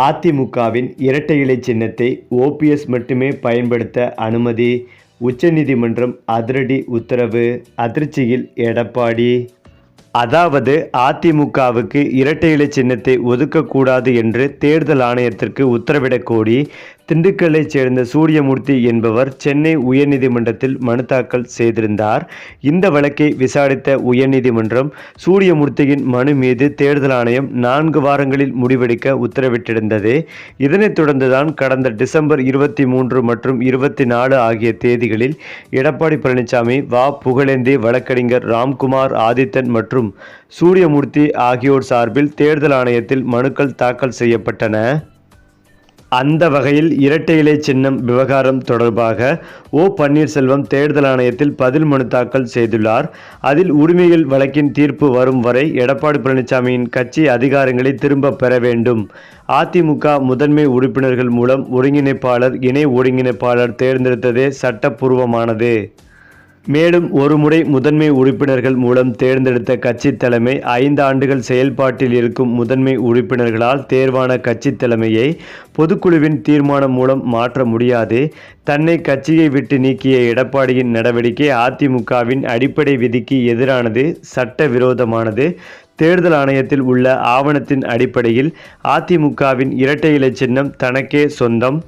அதிமுகவின் இரட்டை இலை சின்னத்தை ஓபிஎஸ் மட்டுமே பயன்படுத்த அனுமதி. உச்சநீதிமன்றம் அதிரடி உத்தரவு. அதிர்ச்சியில் எடப்பாடி. அதாவது அதிமுகவுக்கு இரட்டை இலை சின்னத்தை ஒதுக்கக்கூடாது என்று தேர்தல் ஆணையத்திற்கு உத்தரவிடக் கோரி திண்டுக்கல்லைச் சேர்ந்த சூரியமூர்த்தி என்பவர் சென்னை உயர்நீதிமன்றத்தில் மனு தாக்கல் செய்திருந்தார். இந்த வழக்கை விசாரித்த உயர்நீதிமன்றம் சூரியமூர்த்தியின் மனு மீது தேர்தல் ஆணையம் நான்கு வாரங்களில் முடிவெடுக்க உத்தரவிட்டிருந்தது. இதனைத் தொடர்ந்துதான் கடந்த டிசம்பர் இருபத்தி மூன்று மற்றும் இருபத்தி நாலு ஆகிய தேதிகளில் எடப்பாடி பழனிசாமி வா. புகழேந்தி வழக்கறிஞர் ராம்குமார் ஆதித்தன் மற்றும் சூரியமூர்த்தி ஆகியோர் சார்பில் தேர்தல் ஆணையத்தில் மனுக்கள் தாக்கல் செய்யப்பட்டன. அந்த வகையில் இரட்டை இலை சின்னம் விவகாரம் தொடர்பாக ஓ பன்னீர்செல்வம் தேர்தல் ஆணையத்தில் பதில் மனு தாக்கல் செய்துள்ளார். அதில் உரிமைகள் வழக்கின் தீர்ப்பு வரும் வரை எடப்பாடி பழனிசாமியின் கட்சி அதிகாரங்களை திரும்ப பெற வேண்டும். அதிமுக முதன்மை உறுப்பினர்கள் மூலம் ஒருங்கிணைப்பாளர் இணை ஒருங்கிணைப்பாளர் தேர்ந்தெடுத்ததே சட்டப்பூர்வமானது. மேலும் ஒருமுறை முதன்மை உறுப்பினர்கள் மூலம் தேர்ந்தெடுத்த கட்சி தலைமை ஐந்து ஆண்டுகள் செயல்பாட்டில் இருக்கும் முதன்மை உறுப்பினர்களால் தேர்வான கட்சி தலைமையை பொதுக்குழுவின் தீர்மானம் மூலம் மாற்ற முடியாது. தன்னை கட்சியை விட்டு நீக்கிய எடப்பாடியின் நடவடிக்கை அதிமுகவின் அடிப்படை விதிக்கு எதிரானது சட்ட விரோதமானது தேர்தல் ஆணையத்தில் உள்ள ஆவணத்தின் அடிப்படையில் அதிமுகவின் இரட்டை இலை சின்னம் தனக்கே சொந்தம்.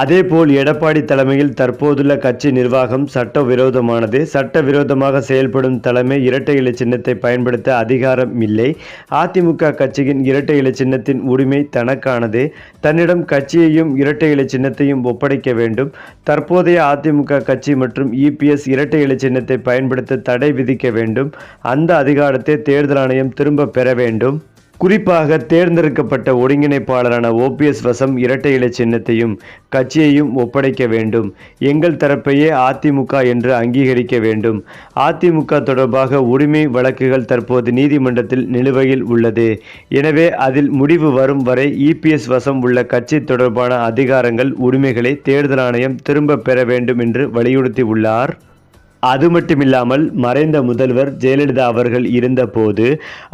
அதேபோல் எடப்பாடி தலைமையில் தற்போதுள்ள கட்சி நிர்வாகம் சட்டவிரோதமானது. சட்டவிரோதமாக செயல்படும் தலைமை இரட்டை இலை சின்னத்தை பயன்படுத்த அதிகாரம் இல்லை. அதிமுக கட்சியின் இரட்டை இலை சின்னத்தின் உரிமை தனக்கானது. தன்னிடம் கட்சியையும் இரட்டை இலை சின்னத்தையும் ஒப்படைக்க வேண்டும். தற்போதைய அதிமுக கட்சி மற்றும் இபிஎஸ் இரட்டை இலை சின்னத்தை பயன்படுத்த தடை விதிக்க வேண்டும். அந்த அதிகாரத்தை தேர்தல் ஆணையம் திரும்ப பெற வேண்டும். குறிப்பாக தேர்ந்தெடுக்கப்பட்ட ஒருங்கிணைப்பாளரான ஓபிஎஸ் வசம் இரட்டை இலை சின்னத்தையும் கட்சியையும் ஒப்படைக்க வேண்டும். எங்கள் தரப்பையே அதிமுக என்று அங்கீகரிக்க வேண்டும். அதிமுக தொடர்பாக உரிமை வழக்குகள் தற்போது நீதிமன்றத்தில் நிலுவையில் உள்ளது. எனவே அதில் முடிவு வரும் வரை இபிஎஸ் வசம் உள்ள கட்சி தொடர்பான அதிகாரங்கள் உரிமைகளை தேர்தல் ஆணையம் திரும்ப பெற வேண்டும் என்று வலியுறுத்தியுள்ளார். அது மட்டுமில்லாமல் மறைந்த முதல்வர் ஜெயலலிதா அவர்கள் இருந்தபோது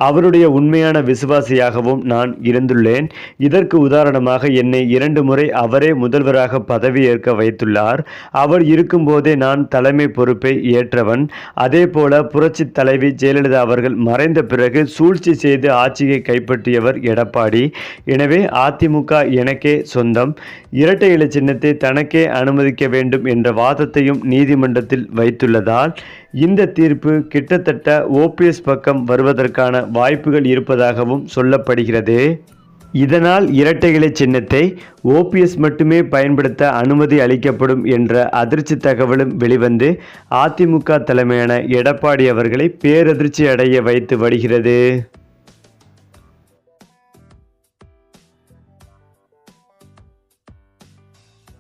அவருடைய உண்மையான விசுவாசியாகவும் நான் இருந்துள்ளேன். இதற்கு உதாரணமாக என்னை இரண்டு முறை அவரே முதல்வராக பதவியேற்க வைத்துள்ளார். அவர் இருக்கும்போதே நான் தலைமை பொறுப்பை ஏற்றவன். அதே போல புரட்சி தலைவி ஜெயலலிதா அவர்கள் மறைந்த பிறகு சூழ்ச்சி செய்து ஆட்சியை கைப்பற்றியவர் எடப்பாடி. எனவே அதிமுக எனக்கே சொந்தம். இரட்டை இலை சின்னத்தை தனக்கே அனுமதிக்க வேண்டும் என்ற வாதத்தையும் நீதிமன்றத்தில் வைத்துள்ளார் உள்ளதால் இந்த தீர்ப்பு கிட்டத்தட்ட ஓபிஎஸ் பக்கம் வருவதற்கான வாய்ப்புகள் இருப்பதாகவும் சொல்லப்படுகிறது. இதனால் இரட்டை இலை சின்னத்தை ஓபிஎஸ் மட்டுமே பயன்படுத்த அனுமதி அளிக்கப்படும் என்ற அதிர்ச்சி தகவலும் வெளிவந்து அதிமுக தலைமையான எடப்பாடி அவர்களை பேரதிர்ச்சி அடைய வைத்து வருகிறது.